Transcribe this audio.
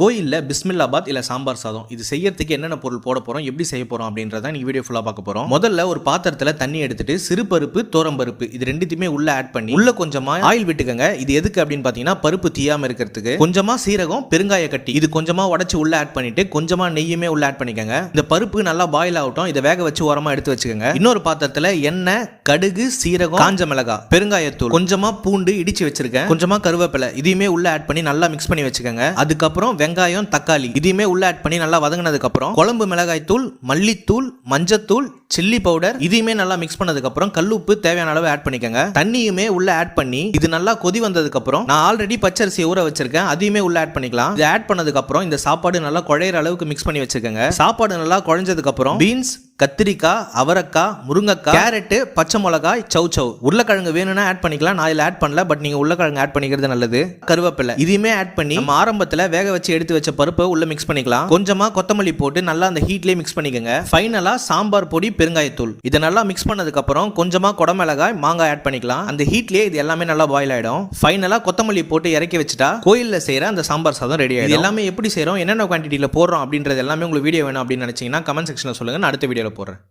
கோயிலில் பிஸ்மில்லாபாத் இல்லை சாம்பார் சாதம். இது செய்யறதுக்கு என்னென்ன பொருள் போட போகிறோம் எப்படி செய்ய போகிறோம் அப்படின்றத நீ வீடியோ ஃபுல்லாக பார்க்க போகிறோம் முதல்ல ஒரு பாத்திரத்தில் தண்ணி எடுத்துட்டு சிறு பருப்பு இது ரெண்டுத்தையுமே உள்ள ஆட் பண்ணி உள்ள கொஞ்சமா ஆயில் விட்டுக்கங்க. இது எதுக்கு அப்படின்னு பார்த்தீங்கன்னா பருப்பு தீயாமல் இருக்கிறதுக்கு. கொஞ்சமா சீரகம் பெருங்காய கட்டி இது கொஞ்சமா உடச்சி உள்ள ஆட் பண்ணிட்டு கொஞ்சமா நெய்யுமே உள்ள ஆட் பண்ணிக்கங்க. இந்த பருப்பு நல்லா பாயில் ஆகட்டும் இதை வேக வச்சு ஓரமாக எடுத்து வச்சுக்கோங்க. இன்னொரு பாத்திரத்தில் எண்ணெய் கடுகு சீரகம் காஞ்ச மிளகாய் பெருங்காயத்தூள் கொஞ்சமா பூண்டு இடிச்சு வச்சிருக்கேன். கொஞ்சமா கருவேப்பிலை இதையுமே உள்ள ஆட் பண்ணி நல்லா மிக்ஸ் பண்ணி வச்சுக்கோங்க. அதுக்கப்புறம் வெங்காயம் தக்காளி இதையுமே உள்ள ஆட் பண்ணி நல்லா வதங்கினதுக்கு அப்புறம் குழம்பு மிளகாய் தூள் மல்லித்தூள் மஞ்சத்தூள் சில்லி பவுடர் இதையுமே நல்லா மிக்ஸ் பண்ணதுக்கு அப்புறம் கல்லுப்பு தேவையான அளவு ஆட் பண்ணிக்கோங்க. தண்ணியுமே உள்ள ஆட் பண்ணி இது நல்லா கொதி வந்ததுக்கு அப்புறம் நான் ஆல்ரெடி பச்சரிசியை ஊற வச்சிருக்கேன். அதையுமே உள்ள ஆட் பண்ணிக்கலாம். இது ஆட் பண்ணதுக்கு அப்புறம் இந்த சாப்பாடு நல்லா குழையிற அளவுக்கு மிக்ஸ் பண்ணி வச்சுக்கோங்க சாப்பாடு நல்லா குழஞ்சதுக்கு அப்புறம் பீன்ஸ் கத்திரிக்காய் அவரைக்காய் முருங்கைக்காய் கேரட்டு பச்சை மிளகாய் சவு சவு உருளைக்கிழங்கு வேணும்னா ஆட் பண்ணிக்கலாம். நான் இதில் ஆட் பண்ணல பட் நீங்கள் உருளைக்கிழங்கு ஆட் பண்ணிக்கிறது நல்லது. கருவேப்பிலை. இதையுமே ஆட் பண்ணி நம்ம ஆரம்பத்தில் வேக வச்சு எடுத்து வச்ச பருப்பை உள்ள மிக்ஸ் பண்ணிக்கலாம். கொஞ்சமாக கொத்தமல்லி போட்டு நல்லா அந்த ஹீட்லேயே மிக்ஸ் பண்ணிக்கோங்க. ஃபைனலாக சாம்பார் பொடி பெருங்காயத்தூள். இதை நல்லா மிக்ஸ் பண்ணதுக்கப்புறம் கொஞ்சமாக குடமிளகாய் மாங்காய் ஆட் பண்ணிக்கலாம். அந்த ஹீட்லேயே இது எல்லாமே நல்லா பாயில் ஆகிடும் ஃபைனலாக கொத்தமல்லி போட்டு இறக்கி வச்சுட்டா கோயிலில் செய்கிற அந்த சாம்பார் சாதம் ரெடி ஆகிடும் எல்லாமே எப்படி செய்கிறோம் என்னென்ன குவான்டிட்டியில் போடுறோம்? அப்படின்றது எல்லாமே உங்களுக்கு வீடியோ வேணும் அப்படின்னு நினச்சிங்கன்னா கமெண்ட் செக்ஷனில் சொல்லுங்கள் அடுத்த வீடியோவில் Porra.